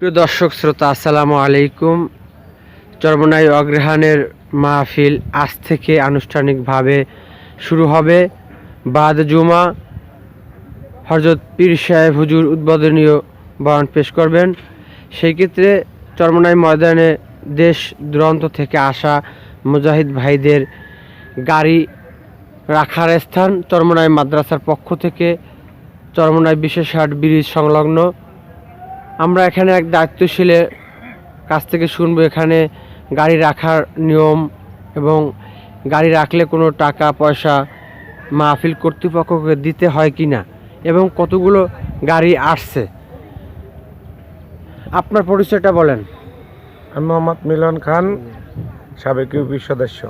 প্রিয় দর্শক, শ্রোতা, আসসালামু আলাইকুম। চরমনাই অগ্রহায়ণের মাহফিল আজ থেকে আনুষ্ঠানিকভাবে শুরু হবে। বাদ জুমা হজরত পীর সাহেব হুজুর উদ্বোধনীয় বয়ান পেশ করবেন। সেই ক্ষেত্রে চরমনাই ময়দানে দেশ দূরান্ত থেকে আসা মুজাহিদ ভাইদের গাড়ি রাখার স্থান চরমনাই মাদ্রাসার পক্ষ থেকে। চরমনাই বিশেষ হাট, ব্রিজ সংলগ্ন আমরা এখানে এক দায়িত্বশীলের কাছ থেকে শুনব এখানে গাড়ি রাখার নিয়ম এবং গাড়ি রাখলে কোনো টাকা পয়সা মাহফিল কর্তৃপক্ষকে দিতে হয় কি না এবং কতগুলো গাড়ি আসছে। আপনার পরিচয়টা বলেন। আমি মোহাম্মদ মিলন খান সাবেক ইউপি সদস্য।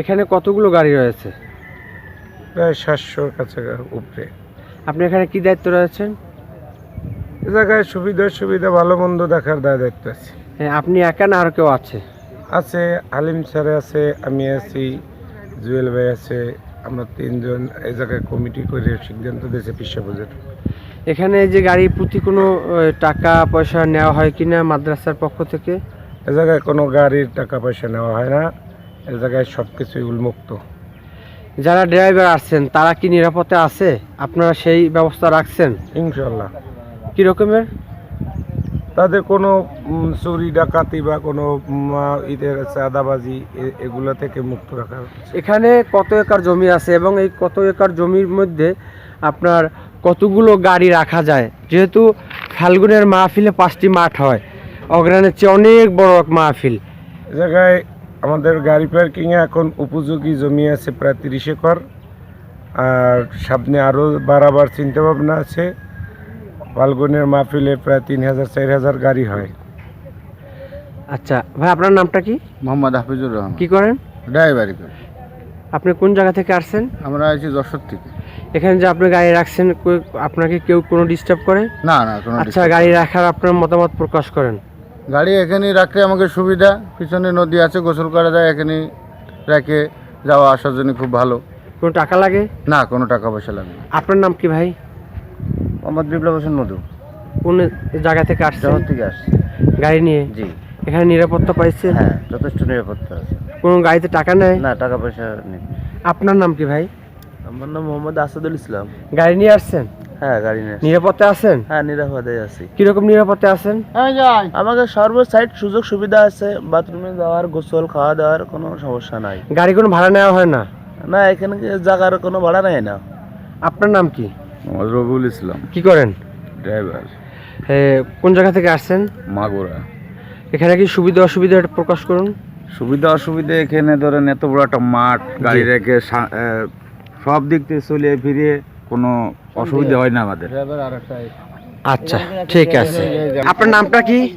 এখানে কতগুলো গাড়ি রয়েছে? প্রায় সাতশোর কাছে উপরে। আপনি এখানে কি দায়িত্ব রয়েছেন? এ জায়গায় সুবিধা সুবিধা ভালো মন্দ দেখার দায় দায়িত্ব আছে। হ্যাঁ, আপনি একা না আর কেউ আছে? আছে আলিম স্যার আছে আমি আছি জুয়েল ভাই আছে আমরা তিনজন এই জায়গায় কমিটি করে সিদ্ধান্ত দিয়েছে পিসা বুঝের এখানে যে গাড়ি প্রতি কোনো টাকা পয়সা নেওয়া হয় কি না মাদ্রাসার পক্ষ থেকে? এ জায়গায় কোনো গাড়ির টাকা পয়সা নেওয়া হয় না এ জায়গায় সব কিছুই উন্মুক্ত। যারা ড্রাইভার আসছেন তারা কি নিরাপদে আছে? আপনারা সেই ব্যবস্থা রাখছেন? ইনশাল্লাহ কি রকমের? তাদের কোনো চুরি ডাকাতি বা কোনো ঈদের চাঁদাবাজি এগুলো থেকে মুক্ত রাখা। এখানে কত একর জমি আছে এবং এই কত একর জমির মধ্যে আপনার কতগুলো গাড়ি রাখা যায়? যেহেতু ফাল্গুনের মাহফিলে পাঁচটি মাঠ হয় অগ্রানের চেয়ে অনেক বড় এক মাহফিল। জায়গায় আমাদের গাড়ি পার্কিংয়ে এখন উপযোগী জমি আছে প্রায় তিরিশ একর। আর সামনে আরও বাড়াবার চিন্তাভাবনা আছে। ফাল্গুনের মাহফিলে প্রায় তিন হাজার চার হাজার গাড়ি হয়। আচ্ছা ভাই আপনার নামটা কি? মোহাম্মদ হাফিজুর রহমান। কি করেন? ড্রাইভারি করে। আপনি কোন জায়গা থেকে আসছেন? আমরা আছি যশোর থেকে। এখানে যে আপনি গাড়ি রাখছেন আপনাকে কেউ কোনো ডিস্টার্ব করে? না না কোনো আচ্ছা disturb গাড়ি রাখার আপনার মতামত প্রকাশ করেন। গাড়ি এখানে রাখলে আমাকে সুবিধা। পিছনে নদী আছে গোসল করা যায় এখানে রেখে যাওয়া আসার জন্য খুব ভালো। কোনো টাকা লাগে? না কোনো টাকা পয়সা লাগে না। আপনার নাম কি ভাই? মোহাম্মদ বিপ্লব হোসেন মধু। কোন জায়গা থেকে আসছেন? থেকে আসছে। গাড়ি নিয়ে? জি। এখানে নিরাপত্তা পাইছেন? হ্যাঁ যথেষ্ট নিরাপত্তা আছে। কোনো গাড়িতে টাকা নেয়? না টাকা পয়সা নেই। আপনার নাম কি ভাই? আমার নাম মোহাম্মদ আসাদুল ইসলাম। গাড়ি নিয়ে আসছেন? হ্যাঁ গাড়ি নিয়ে নিরাপত্তা আছেন? হ্যাঁ নিরাপদে আছি। কীরকম নিরাপত্তা আছেন? আমাকে সর্ব সাইড সুযোগ সুবিধা আছে বাথরুমে যাওয়ার গোসল খাওয়া দাওয়ার কোনো সমস্যা নাই। গাড়ি কোনো ভাড়া নেওয়া হয় না? না এখানে কি জায়গার কোনো ভাড়া নেয় না। আপনার নাম কি? মোহাম্মদ রবিউল ইসলাম কি করেন? ড্রাইভার। কোন জায়গা থেকে আসছেন? মাগুরা। এখানে কি সুবিধা অসুবিধা একটু প্রকাশ করুন? সুবিধা অসুবিধা এখানে ধরেন এত বড় একটা মাঠ গাড়ি রেখে সা- সব দিক থেকে চলে ফিরে কোনো অসুবিধা হয় না আমাদের। আচ্ছা ঠিক আছে। আপনার নামটা কি?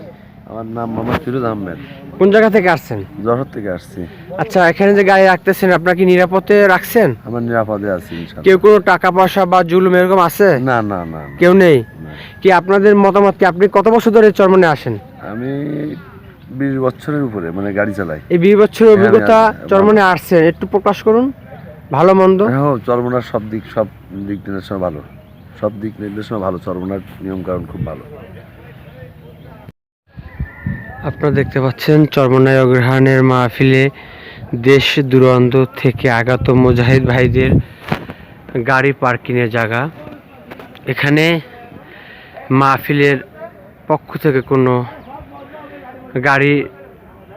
আমার নাম মোহাম্মদ ফিরোজ আহমেদ। কোন জায়গা থেকে আসছেন? যশোর থেকে আসছি। আচ্ছা এখানে যে গাড়ি রাখতেছেন আপনার কি নিরাপদে রাখছেন? আমার নিরাপদে আছি কেউ কোনো টাকা পয়সা বা জুলুম এরকম আছে? না না না কেউ নেই? কি আপনাদের মতামত কি? আপনি কত বছর ধরে চরমনে আসেন? আমি বিশ বছরের উপরে মানে গাড়ি চালাই। এই বিশ বছরের হ্যাঁ, অভিজ্ঞতা হ্যাঁ, চরমনে আসছেন একটু প্রকাশ করুন। ভালো মন্দ? হ্যাঁ চরমনার সব দিক সব দিক নির্দেশনা ভালো। সব দিক নির্দেশনা ভালো চরমনার নিয়ম কারণ খুব ভালো। আপনারা দেখতে পাচ্ছেন চর্মনায় অগ্রহায়ণের মাহফিলে দেশ দূরান্ত থেকে আগত মুজাহিদ ভাইদের গাড়ি পার্কিংয়ের জায়গা। এখানে মাহফিলের পক্ষ থেকে কোনো গাড়ি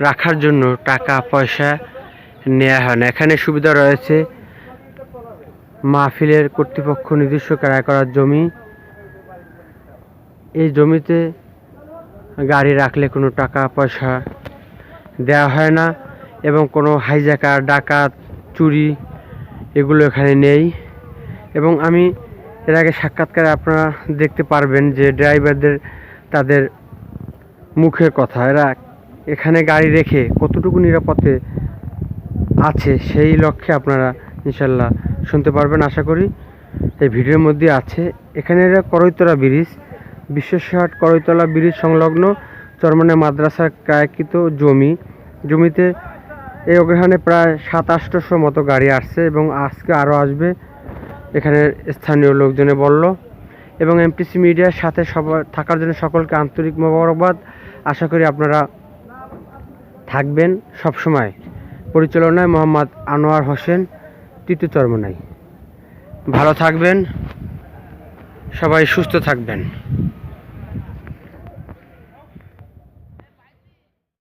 রাখার জন্য টাকা, পয়সা নেওয়া হয় না। এখানে সুবিধা রয়েছে মাহফিলের কর্তৃপক্ষ নিজস্ব ক্রয় করার জমি। এই জমিতে গাড়ি রাখলে কোনো টাকা, পয়সা দেওয়া হয় না এবং কোনো হাইজাকার ডাকাত, চুরি এগুলো এখানে নেই। এবং আমি এর আগে সাক্ষাৎকারে আপনারা দেখতে পারবেন যে ড্রাইভারদের তাদের মুখের কথা। এরা এখানে গাড়ি রেখে কতটুকু নিরাপদে আছে সেই লক্ষ্যে আপনারা ইনশাল্লাহ শুনতে পারবেন, আশা করি। এই ভিডিওর মধ্যে আছে। এখানে করৈতরা ব্রিজ। বিশ্বসাট করৈতলা ব্রিজ সংলগ্ন চরমনে মাদ্রাসার ক্রায়কৃত জমি। জমিতে এই অগ্রহায়ণে প্রায় সাত আটশোশো মতো গাড়ি আসছে এবং আজকে আরও আসবে। এখানে স্থানীয় লোকজনে বলল, এবং এমটিসি মিডিয়ার সাথে সবার থাকার জন্য সকলকে আন্তরিক মোবারকবাদ। আশা করি আপনারা থাকবেন সবসময়। পরিচালনায় মোহাম্মদ আনোয়ার হোসেন, তৃতীয় চরমনাই। ভালো থাকবেন, সবাই সুস্থ থাকবেন।